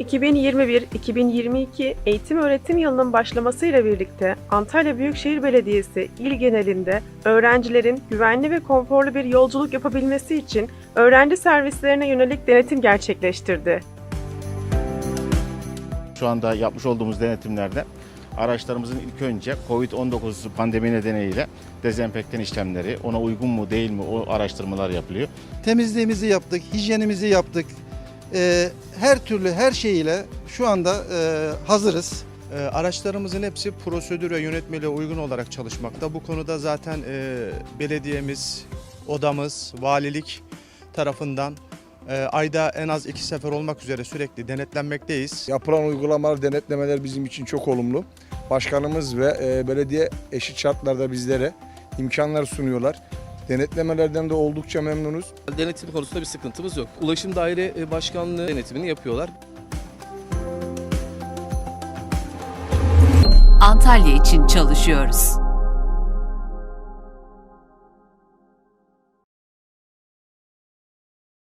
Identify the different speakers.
Speaker 1: 2021-2022 eğitim öğretim yılının başlamasıyla birlikte Antalya Büyükşehir Belediyesi il genelinde öğrencilerin güvenli ve konforlu bir yolculuk yapabilmesi için öğrenci servislerine yönelik denetim gerçekleştirdi.
Speaker 2: Şu anda yapmış olduğumuz denetimlerde araçlarımızın ilk önce Covid-19 pandemi nedeniyle dezenfektan işlemleri, ona uygun mu değil mi o araştırmalar yapılıyor.
Speaker 3: temizliğimizi yaptık, hijyenimizi yaptık. Ee, her türlü her şeyiyle şu anda e, hazırız.
Speaker 4: E, Araçlarımızın hepsi prosedür ve yönetmeliğe uygun olarak çalışmakta. Bu konuda zaten e, belediyemiz, odamız, valilik tarafından e, ayda en az iki sefer olmak üzere sürekli denetlenmekteyiz.
Speaker 5: Yapılan uygulamalar, denetlemeler bizim için çok olumlu. Başkanımız ve e, belediye eşit şartlarda bizlere imkanlar sunuyorlar. Denetlemelerden de oldukça memnunuz.
Speaker 6: Denetim konusunda bir sıkıntımız yok. Ulaşım Daire e, Başkanlığı denetimini yapıyorlar.
Speaker 7: Antalya için çalışıyoruz.